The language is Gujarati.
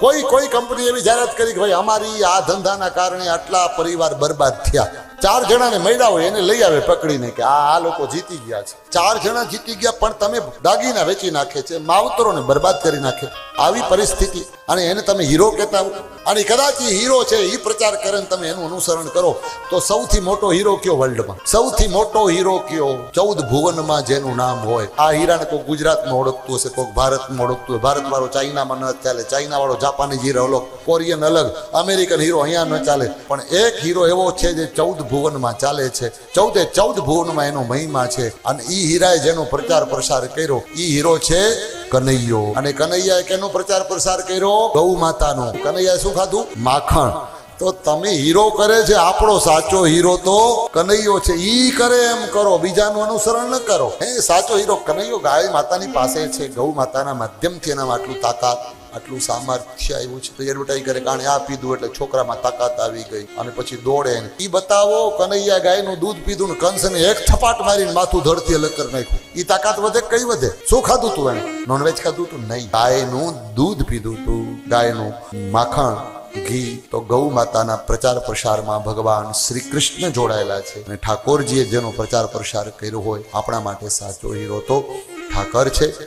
કોઈ કોઈ કંપની એવી જાહેરાત કરી કે ભાઈ, અમારી આ ધંધાના કારણે આટલા પરિવાર બરબાદ થયા. ચાર જણાને મળ્યા હોય, એને લઈ આવે પકડીને કે આ આ લોકો જીતી ગયા છે. ચાર જણા જીતી ગયા, પણ તમે દાગીના વેચી નાખે છે, માવતરોને બરબાદ કરી નાખે. આવી પરિસ્થિતિ. અને એને તમે હીરો કહેતા અને કદાચ એ હીરો છે એ પ્રચાર કરે તમે એનું અનુસરણ કરો, તો સૌથી મોટો હીરો કયો વર્લ્ડમાં સૌથી મોટો હીરો કયો? ચૌદ ભુવનમાં જેનું નામ હોય. આ હીરાને કોઈ ગુજરાતમાં ઓળખતું હશે કોઈ ભારતમાં ઓળખતું હોય. ભારત વાળો ચાઇનામાં ન ચાલે ચાઇના વાળો જાપાનીઝ હીરો અલગ કોરિયન અલગ, અમેરિકન હીરો અહીંયા ન ચાલે. પણ એક હીરો એવો છે જે ચૌદ ભુવનમાં ચાલે છે. ચૌદે ચૌદ ભુવનમાં એનો મહિમા છે. અને એ હીરાએ જેનો પ્રચાર પ્રસાર કર્યો એ હીરો છે કનૈયો. અને કનૈયાએ કેનો પ્રચાર પ્રસાર કર્યો? ગૌ માતાનો. કનૈયાએ શું ખાધું? માખણ. તો તમે હીરો કરે છે, આપણો સાચો હીરો તો કનૈયો છે. ઈ કરે એમ કરો, બીજાનું અનુસરણ ન કરો. હે, સાચો હીરો કનૈયો ગાય માતાની પાસે છે. ગૌ માતાના માધ્યમથી એનામાં આટલું તાકાત આટલું સામર્થ્ય આવ્યું છે. તો એડવર્ટાઈઝ કરે કારણે આ પીધું એટલે છોકરામાં તાકાત આવી ગઈ. અને પછી દોડે ઈ બતાવો, કનૈયા ગાયનું દૂધ પીધું ને કંસને એક થપાટ મારીને માથું ધરતી અલગ કરી નાખ્યું. એ તાકાત વધે કઈ વધે? શું ખાધું તું એને નોનવેજ ખાધું તું? નહીં. ગાયનું દૂધ પીધું તું. ગાયનું માખણ, ઘી. તો ગૌ માતાના પ્રચાર પ્રસારમાં ભગવાન શ્રી કૃષ્ણ જોડાયેલા છે. અને ઠાકોરજીએ જેનો પ્રચાર પ્રસાર કર્યો હોય, આપણા માટે સાચો હીરો તો ઠાકર છે.